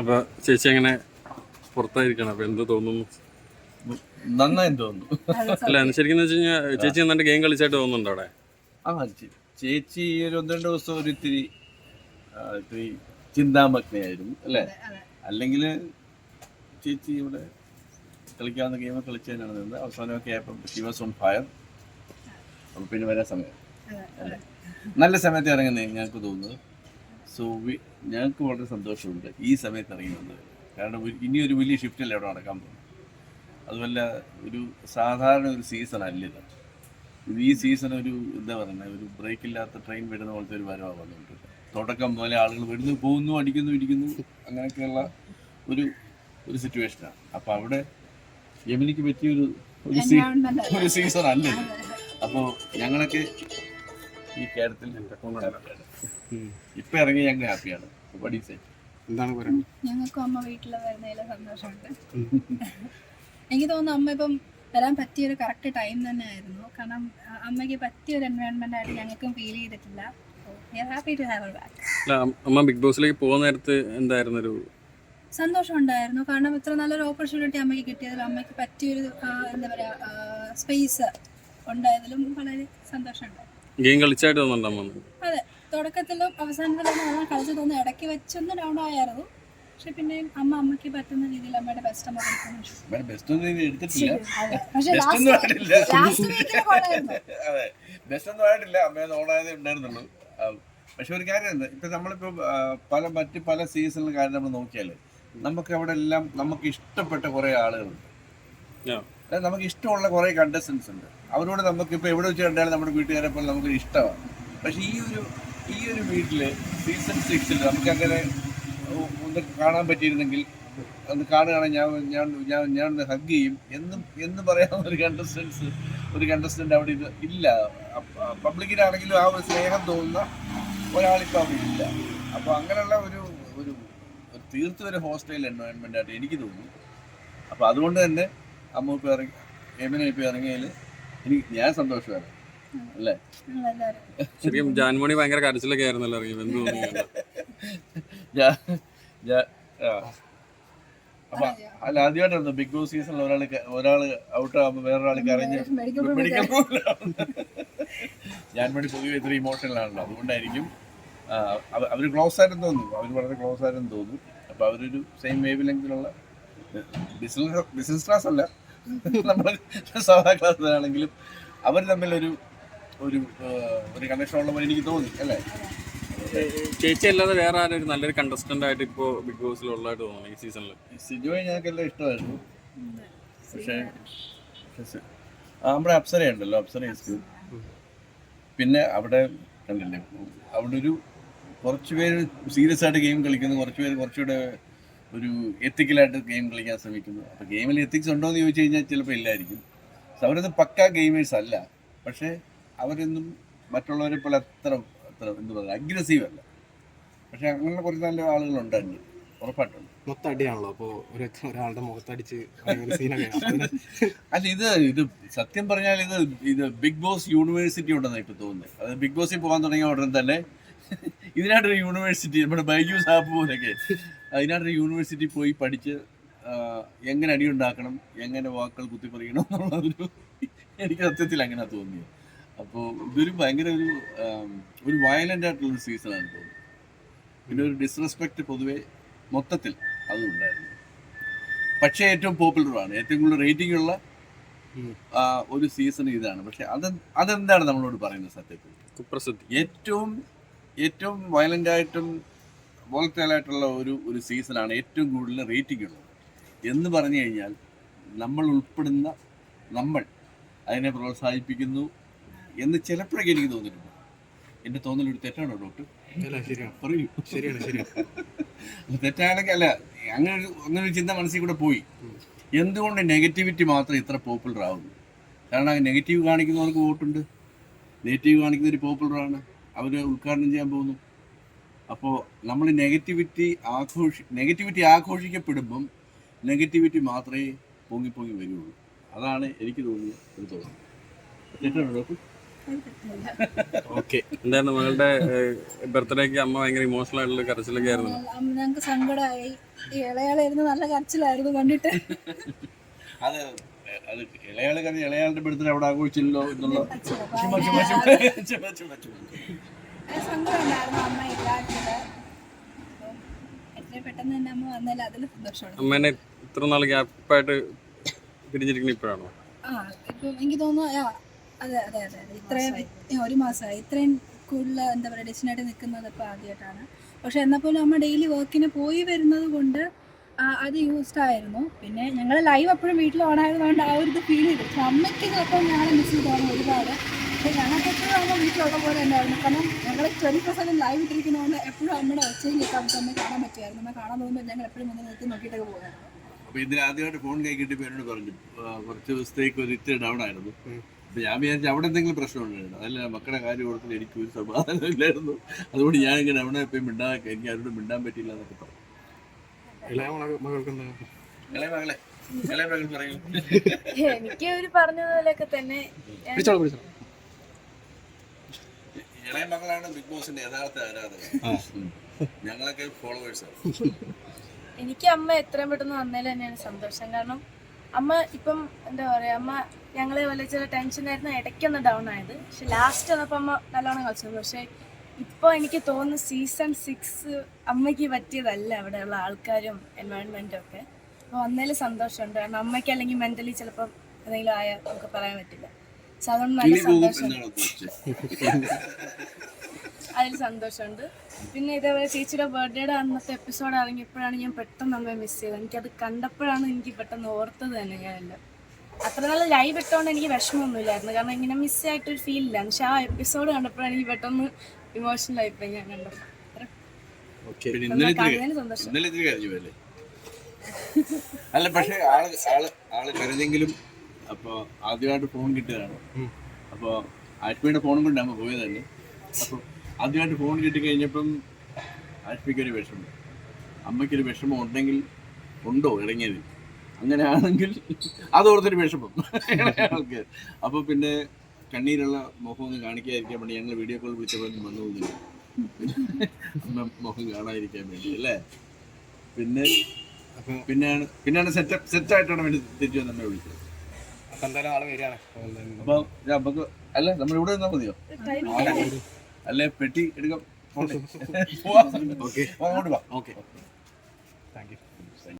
അപ്പൊ ചേച്ചി അങ്ങനെ പുറത്തായിരിക്കണം. അപ്പൊ എന്ത് തോന്നുന്നു? നന്നായി തോന്നുന്നു. അല്ല ശരിക്കും വെച്ച് കഴിഞ്ഞാൽ ചേച്ചി നന്നായിട്ട് ഗെയിം കളിച്ചായിട്ട് തോന്നുന്നുണ്ടോ അവിടെ? ആ ചേച്ചി ഈ ഒരു ഒന്ന് രണ്ട് ദിവസം ഒരു ഇത്തിരി ഇത്തിരി ചിന്താമഗ്നയായിരുന്നു അല്ലേ? അല്ലെങ്കിൽ ചേച്ചി ഇവിടെ കളിക്കാവുന്ന ഗെയിം കളിച്ചതിനാണ് നിന്നത്. അവസാനമൊക്കെ ആയപ്പോൾ ഷി വാസ് ഓൺ ഫയർ അപ്പം പിന്നെ വരാൻ സമയം നല്ല സമയത്ത് ഇറങ്ങുന്നത് ഞങ്ങൾക്ക് തോന്നുന്നത് സോ ഞങ്ങൾക്ക് വളരെ സന്തോഷമുണ്ട് ഈ സമയത്ത് ഇറങ്ങുന്നത്. കാരണം ഇനി ഒരു- വലിയ ഷിഫ്റ്റല്ലേ അവിടെ നടക്കാൻ പോകുന്നത്? അതുമല്ല ഒരു സാധാരണ ഒരു സീസൺ അല്ല ഇത്? ഈ സീസൺ ഒരു എന്താ പറയുന്നത് ഒരു ബ്രേക്ക് ഇല്ലാത്ത ട്രെയിൻ വിടുന്ന പോലത്തെ ഒരു വരവാണ് വന്നിട്ടുണ്ട് തുടക്കം പോലെ ആളുകൾ വരുന്നു പോകുന്നു അടിക്കുന്നു ഇടിക്കുന്നു അങ്ങനെയൊക്കെയുള്ള ഒരു ഒരു സിറ്റുവേഷനാണ് അപ്പം അവിടെ യമിനിക്ക് പറ്റിയൊരു ഒരു സീസൺ അല്ല? അപ്പോൾ ഞങ്ങളൊക്കെ ഈ കേരളത്തിൽ ഇപ്പൊ ഇറങ്ങി ഞങ്ങൾ ഹാപ്പിയാണ്. എന്താണ് പറയുന്നത് ഞങ്ങൾക്കും അമ്മ വീട്ടിൽ വരുന്നതിൽ സന്തോഷമുണ്ട്. എനിക്ക് തോന്നുന്നു അമ്മ ഇപ്പം വരാൻ പറ്റിയ ഒരു കറക്റ്റ് ടൈം തന്നെ ആയിരുന്നു കാരണം അമ്മയ്ക്ക് പറ്റിയ ഒരു എൻവയോൺമെന്റ് ആയിട്ട് ഞങ്ങൾക്കും ഫീൽ ചെയ്തിട്ടില്ല. അമ്മ ബിഗ് ബോസിലേക്ക് പോകുന്ന നേരത്ത് എന്തായിരുന്നു ഒരു സന്തോഷം ഉണ്ടായിരുന്നു കാരണം ഇത്ര നല്ലൊരു ഓപ്പർച്യൂണിറ്റി അമ്മയ്ക്ക് കിട്ടിയതിൽ അമ്മയ്ക്ക് പറ്റിയൊരു എന്താ പറയുക സ്പേസ് ഉണ്ടായതിലും വളരെ സന്തോഷമുണ്ട്. ഗെയിം കളിച്ചായിട്ട് തോന്നുന്നുണ്ടോ അമ്മ? അതെ തുടക്കത്തിലും അവസാനത്തിലും നല്ലോണം കളിച്ചു തോന്നുന്നു ഇടയ്ക്ക് വെച്ചൊന്ന് ഡൗൺ ആയിരുന്നു പക്ഷെ പിന്നെ അമ്മ അമ്മയ്ക്ക് പറ്റുന്ന രീതിയിൽ അമ്മയുടെ ബെസ്റ്റ് അമ്മ കൊടുക്കുന്നു എടുത്തിട്ടില്ല. പക്ഷെ ലാസ്റ്റ് ലാസ്റ്റ് വീക്കിൽ കൊള്ളായിരുന്നു. അതെ ബെസ്റ്റ് ഒന്നും ആയിട്ടില്ല. അമ്മയത് ഓണായതേ ഉണ്ടായിരുന്നുള്ളൂ. പക്ഷെ ഒരു കാര്യം ഇപ്പൊ നമ്മളിപ്പോ പല മറ്റ് പല സീസണിലും കാര്യം നമ്മൾ നോക്കിയാൽ നമുക്ക് അവിടെ എല്ലാം നമുക്ക് ഇഷ്ടപ്പെട്ട കുറെ ആളുകളുണ്ട്. അതായത് നമുക്ക് ഇഷ്ടമുള്ള കുറേ കണ്ടസ്റ്റൻസ് ഉണ്ട്. അവരോട് നമുക്ക് ഇപ്പൊ എവിടെ വെച്ച് കണ്ടാലും നമ്മുടെ വീട്ടുകാരെ പോലെ നമുക്ക് ഇഷ്ടമാണ്. പക്ഷെ ഈ ഒരു ഈ ഒരു വീട്ടിൽ സീസൺ സിക്സിൽ നമുക്ക് അങ്ങനെ ഒന്ന് കാണാൻ പറ്റിയിരുന്നെങ്കിൽ ഒന്ന് കാണുകയാണെങ്കിൽ ഞാൻ ഞാൻ ഞാൻ ഞാൻ ഹഗ് ചെയ്യും. എന്നും എന്ന് പറയാവുന്ന ഒരു കണ്ടസ്റ്റൻസ് ഒരു കണ്ടസ്റ്റന്റ് അവിടെ ഇത് ഇല്ല. പബ്ലിക്കിനാണെങ്കിലും ആ ഒരു സ്നേഹം തോന്നുന്ന ഒരാളിപ്പോൾ അവിടെ ഇല്ല. അപ്പോൾ അങ്ങനെയുള്ള ഒരു ഒരു തീർത്തും ഒരു ഹോസ്റ്റൽ എൻവയോൺമെന്റ് ആയിട്ട് എനിക്ക് തോന്നുന്നു. അപ്പോൾ അതുകൊണ്ട് തന്നെ അമ്മ ഇപ്പോൾ ഇറങ്ങി എമിനെ ഇപ്പോൾ ഇറങ്ങിയതിൽ എനിക്ക് ഞാൻ സന്തോഷമാണ് അല്ലേ? ശരിക്കും ജാൻമണി ഭയങ്കര കരച്ചിലൊക്കെ ആയിരുന്നല്ലോ ഇറങ്ങി അല്ല ആദ്യമായിട്ടാണ് ബിഗ് ബോസ് സീസണിൽ ഒരാൾ ഒരാൾ ഔട്ട് ആകുമ്പോൾ വേറൊരാൾ കരഞ്ഞ് മെഡിക്കൽ വേണ്ടി പൊതുവെ ഇത്ര ഇമോഷണൽ ആണല്ലോ. അതുകൊണ്ടായിരിക്കും അവർ ക്ലോസ് ആയിട്ടും തോന്നുന്നു. അവർ വളരെ ക്ലോസ് ആയിട്ടും തോന്നുന്നു. അപ്പൊ അവരൊരു സെയിം വേവ് ലെങ്തിലുള്ള ബിസിനസ് ബിസിനസ് ക്ലാസ് അല്ല നമ്മൾ സാധാ ക്ലാസ്സിലാണെങ്കിലും അവർ തമ്മിലൊരു ഒരു ഒരു കണക്ഷൻ ഉള്ള പോലെ എനിക്ക് തോന്നി അല്ലേ? ചേച്ചി അല്ലാതെ വേറെ ആരും ഒരു നല്ലൊരു കണ്ടസ്റ്റന്റ് ആയിട്ട് ഇപ്പോ ബിഗ് ബോസിൽ ഉള്ളതായിട്ട് തോന്നുന്നു ഈ സീസണിൽ സിജോയെ ഞങ്ങൾക്കെല്ലാം ഇഷ്ടമായിരുന്നു. പക്ഷേ നമ്മുടെ അപ്സര ഉണ്ടല്ലോ അപ്സര. പിന്നെ അവിടെ കണ്ടില്ലേ അവിടെ ഒരു കുറച്ച് പേര് സീരിയസ് ആയിട്ട് ഗെയിം കളിക്കുന്നു കുറച്ച് പേര് കുറച്ചുകൂടെ ഒരു എത്തിക്കലായിട്ട് ഗെയിം കളിക്കാൻ ശ്രമിക്കുന്നു. അപ്പോൾ ഗെയിമിൽ എത്തിക്സ് ഉണ്ടോ എന്ന് ചോദിച്ചു കഴിഞ്ഞാൽ ചിലപ്പോൾ ഇല്ലായിരിക്കും. So അവരൊന്നും പക്ക ഗെയിമേഴ്സ് അല്ല. പക്ഷേ അവരൊന്നും മറ്റുള്ളവരെ പോലെ അത്ര അത്ര എന്ത് പറയുക അഗ്രസീവ് അല്ല. പക്ഷേ അങ്ങനെ കുറച്ച് നല്ല ആളുകളുണ്ട് അന്യം ഉറപ്പായിട്ടുണ്ട് അപ്പോൾ ഒരു ഒരാളുടെ മുഖത്തടിച്ച് അല്ല ഇത് ഇത് സത്യം പറഞ്ഞാൽ ഇത് ഇത് ബിഗ് ബോസ് യൂണിവേഴ്സിറ്റി ഉണ്ടെന്ന് ഇപ്പൊ തോന്നുന്നത്. അത് ബിഗ് ബോസിൽ പോകാൻ തുടങ്ങിയ ഉടനെ തന്നെ ഇതിനായിട്ടൊരു യൂണിവേഴ്സിറ്റി നമ്മുടെ ബൈജൂസ് ആപ്പ് പോലൊക്കെ. അതിനായിട്ടൊരു യൂണിവേഴ്സിറ്റി പോയി പഠിച്ച് എങ്ങനെ അടി ഉണ്ടാക്കണം എങ്ങനെ വാക്കുകൾ കുത്തിപ്പറിയണം എന്നുള്ളതൊരു എനിക്ക് സത്യത്തിൽ അങ്ങനെ തോന്നിയത്. അപ്പോൾ ഇതൊരു ഭയങ്കര ഒരു ഒരു വയലന്റ് ആയിട്ടുള്ളൊരു സീസണാണ് തോന്നുന്നത്. പിന്നെ ഒരു ഡിസ്റെസ്പെക്ട് പൊതുവെ മൊത്തത്തിൽ അതും ഉണ്ടായിരുന്നു. പക്ഷേ ഏറ്റവും പോപ്പുലറാണ് ഏറ്റവും കൂടുതൽ റേറ്റിംഗ് ഉള്ള. ഒരു സീസൺ ഇതാണ്. പക്ഷെ അത് അതെന്താണ് നമ്മളോട് പറയുന്നത് സത്യത്തിൽ? കുപ്രസിദ്ധി. ഏറ്റവും ഏറ്റവും വയലന്റ് ആയിട്ടും ആയിട്ടുള്ള ഒരു ഒരു സീസണാണ് ഏറ്റവും കൂടുതൽ റേറ്റിംഗ് ഉള്ളത്. എന്ന് പറഞ്ഞു കഴിഞ്ഞാൽ നമ്മൾ ഉൾപ്പെടുന്ന നമ്മൾ അതിനെ പ്രോത്സാഹിപ്പിക്കുന്നു എന്ന് ചിലപ്പോഴൊക്കെ എനിക്ക് തോന്നിയിട്ടുണ്ട്. എന്റെ തോന്നൽ ഒരു തെറ്റാണോ ഡോക്ടർ പറയൂ. ശരിയാണ് ശരിയാണ് തെറ്റാണെങ്കിൽ അല്ല അങ്ങനെ ഒരു അങ്ങനെ ഒരു ചിന്ത മനസ്സിൽ കൂടെ പോയി. എന്തുകൊണ്ട് നെഗറ്റിവിറ്റി മാത്രം ഇത്ര പോപ്പുലർ ആവുന്നു? കാരണം നെഗറ്റീവ് കാണിക്കുന്നവർക്ക് വോട്ടുണ്ട്. നെഗറ്റീവ് കാണിക്കുന്നവർ പോപ്പുലറാണ് അവർ ഉദ്ഘാടനം ചെയ്യാൻ പോകുന്നു. അപ്പോൾ നമ്മൾ നെഗറ്റിവിറ്റി ആഘോഷി നെഗറ്റിവിറ്റി ആഘോഷിക്കപ്പെടുമ്പം നെഗറ്റിവിറ്റി മാത്രമേ പൊങ്ങി പൊങ്ങി വരുള്ളൂ. അതാണ് എനിക്ക് തോന്നിയ ഒരു അത് ഓക്കെ. എന്തായിരുന്നു മകളുടെ ബർത്ത്ഡേക്ക് അമ്മ ഭയങ്കര ഇമോഷണൽ ആയിട്ടുള്ള കരച്ചിലൊക്കെ ആയിരുന്നു? അമ്മ ഞങ്ങൾക്ക് സങ്കടമായി ഇളയാളായിരുന്നു നല്ല കരച്ചിലായിരുന്നു കണ്ടിട്ട്. അത് അത് ഇളയാൾ കാരണം ഇളയാളുടെ ബർത്ത്ഡേ അവിടെ ആഘോഷിച്ചില്ലല്ലോ എന്നുള്ള അച്ഛനെ ചുമ്മാ ചുമ്മാ ചുമ്മാ ചുമ്മാ ചുമ്മാ ചുമ്മാ ആ സങ്കടം ഉണ്ടായിരുന്നു അമ്മ ഇല്ലാത്തത് എത്രയും പെട്ടെന്ന് തന്നെ അമ്മ വന്നതിൽ അതിൽ സന്തോഷമാണ്. അമ്മേനെ ഇത്ര നാൾ ഗ്യാപ്പായിട്ട് പിരിഞ്ഞിരിക്കുന്ന ഇപ്പോഴാണോ? ആ ഇപ്പം എനിക്ക് തോന്നുന്നു ആ അതെ അതെ അതെ അതെ. ഇത്രയും ഒരു മാസമായി. ഇത്രയും കൂടുതൽ എന്താ പറയുക ഡെസ്റ്റിനായിട്ട് നിൽക്കുന്നത് ഇപ്പോൾ ആദ്യമായിട്ടാണ്. പക്ഷെ എന്നാൽ പോലും അമ്മ ഡെയിലി വർക്കിന് പോയി വരുന്നത് കൊണ്ട് അത് യൂസ്ഡ് ആയിരുന്നു. പിന്നെ ഞങ്ങൾ ലൈവ് എപ്പോഴും വീട്ടിൽ ഓണായതുകൊണ്ട് ആ ഒരു ഇത് ഫീൽ ചെയ്തു. അമ്മയ്ക്ക് ചിലപ്പോൾ ഞങ്ങളെ മിസ് ചെയ്തോണം ഒരുപാട്. പക്ഷെ ഞങ്ങൾക്ക് എപ്പോഴും അമ്മ വീട്ടിലുള്ള പോലെ തന്നെയായിരുന്നു. കാരണം ഞങ്ങൾ ട്വന്റി പെർസെന്റ് ലൈവ് ഇട്ടിരിക്കുന്നതുകൊണ്ട് എപ്പോഴും അമ്മയുടെ ഒച്ചയും കേൾക്കാൻ അമ്മയെ കാണാൻ പറ്റുമായിരുന്നു. അമ്മ കാണാൻ പോകുമ്പോൾ ഞങ്ങൾ എപ്പോഴും മുന്നിൽ നിർത്തി നോക്കിയിട്ടൊക്കെ പോകുന്നത് അപ്പൊ ഇതിന് ആദ്യമായിട്ട് ഫോൺ കൈ പേരോട് എന്നോട് പറഞ്ഞു കുറച്ച് ദിവസത്തേക്ക് ഒരു ഇത്തിരി ഡൗൺ ആയിരുന്നു. അപ്പൊ ഞാൻ വിചാരിച്ചു അവിടെ എന്തെങ്കിലും പ്രശ്നമുണ്ടായിരുന്നു അതല്ല മക്കളുടെ കാര്യം കൊടുത്തിട്ട് എനിക്ക് ഒരു സമാധാനം ഇല്ലായിരുന്നു. അതുകൊണ്ട് ഞാൻ ഇങ്ങനെ അവിടെ പോയി മിണ്ടാൻ എനിക്ക് ആരോടും മിണ്ടാൻ പറ്റില്ല എന്നൊക്കെ പറഞ്ഞു. ഇളയ മകളെ ഇളയ മകൾ പറയൂ. എനിക്ക് ഒരു പറഞ്ഞതുപോലെയൊക്കെ തന്നെ. പിടിച്ചോളൂ പിടിച്ചോളൂ. ഇളയ മകളാണ് ബിഗ് ബോസിന്റെ യഥാർത്ഥ ആരാധകർ. ഞങ്ങളൊക്കെ ഫോളോവേഴ്സാണ് എനിക്ക് അമ്മ എത്രയും പെട്ടെന്ന് വന്നതിൽ തന്നെയാണ് സന്തോഷം. കാരണം അമ്മ ഇപ്പം എന്താ പറയാ അമ്മ ഞങ്ങളെ വല്ല ചില ടെൻഷനായിരുന്നു ഇടയ്ക്കൊന്ന് ഡൗൺ ആയത്. പക്ഷെ ലാസ്റ്റ് വന്നപ്പോൾ അമ്മ നല്ലോണം കളിച്ചത് പക്ഷെ ഇപ്പോൾ എനിക്ക് തോന്നുന്നു സീസൺ സിക്സ് അമ്മയ്ക്ക് പറ്റിയതല്ല അവിടെയുള്ള ആൾക്കാരും എൻവയോൺമെന്റും ഒക്കെ. അപ്പോൾ വന്നതിൽ സന്തോഷമുണ്ട്. കാരണം അമ്മയ്ക്ക് അല്ലെങ്കിൽ മെന്റലി ചിലപ്പം എന്തെങ്കിലും ആയ നമുക്ക് പറയാൻ പറ്റില്ല. അതിൽ സന്തോഷമുണ്ട്. പിന്നെ ഇതേപോലെ ചേച്ചിയുടെ ബർത്ത്ഡേയുടെ അന്നത്തെ എപ്പിസോഡ് ഇറങ്ങിയപ്പോഴാണ് ഞാൻ പെട്ടെന്ന് അമ്മയെ മിസ് ചെയ്തത്. എനിക്കത് കണ്ടപ്പോഴാണ് എനിക്ക് പെട്ടെന്ന് ഓർത്തത് തന്നെ ഞാനെല്ലാം അത്ര നല്ല ലൈവ് ഇട്ടോണ്ട് എനിക്ക് വിഷമമൊന്നുമില്ലായിരുന്നു. കാരണം ഇങ്ങനെ മിസ് ആയിട്ടൊരു ഫീൽ ഇല്ല. പക്ഷെ ആ എപ്പിസോഡ് കണ്ടപ്പോഴാണ് എനിക്ക് പെട്ടെന്ന് ഇമോഷണൽ ആയിപ്പോയി ഞാൻ കണ്ടപ്പോൾ സന്തോഷം. അല്ല പക്ഷേ ആൾ ആൾ ആൾ കരഞ്ഞെങ്കിലും അപ്പൊ ആദ്യമായിട്ട് ഫോൺ കിട്ടിയതാണ്. അപ്പൊ ആഷ്മിയുടെ ഫോണും കൊണ്ട് അമ്മ പോയത് തന്നെ അപ്പൊ ആദ്യമായിട്ട് ഫോൺ കിട്ടി കഴിഞ്ഞപ്പം ആഷ്മിക്ക് ഒരു വിഷമം. അമ്മയ്ക്കൊരു വിഷമം ഉണ്ടെങ്കിൽ ഉണ്ടോ ഇറങ്ങിയത് അങ്ങനെയാണെങ്കിൽ അതോർത്തൊരു വിഷമം. ആൾക്ക് അപ്പൊ പിന്നെ കണ്ണീരുള്ള മുഖം ഒന്ന് കാണിക്കാതിരിക്കാൻ വേണ്ടി ഞങ്ങൾ വീഡിയോ കോൾ വിളിച്ചപ്പോൾ വന്നു അമ്മ മുഖം കാണാതിരിക്കാൻ വേണ്ടി അല്ലേ? പിന്നെ പിന്നെയാണ് പിന്നെയാണ് സെറ്റപ്പ് സെറ്റായിട്ടാണ് വേണ്ടി തിരിച്ചു നമ്മെ വിളിച്ചത്. അപ്പൊ എന്തായാലും ആൾ വരികയാണ്. അപ്പൊ നമുക്ക് അല്ല നമ്മൾ ഇവിടെ നിന്നാ മതിയോ? അല്ലെ പെട്ടി എടുക്കാം. ഓക്കെ അങ്ങോട്ട് വാ. Okay thank you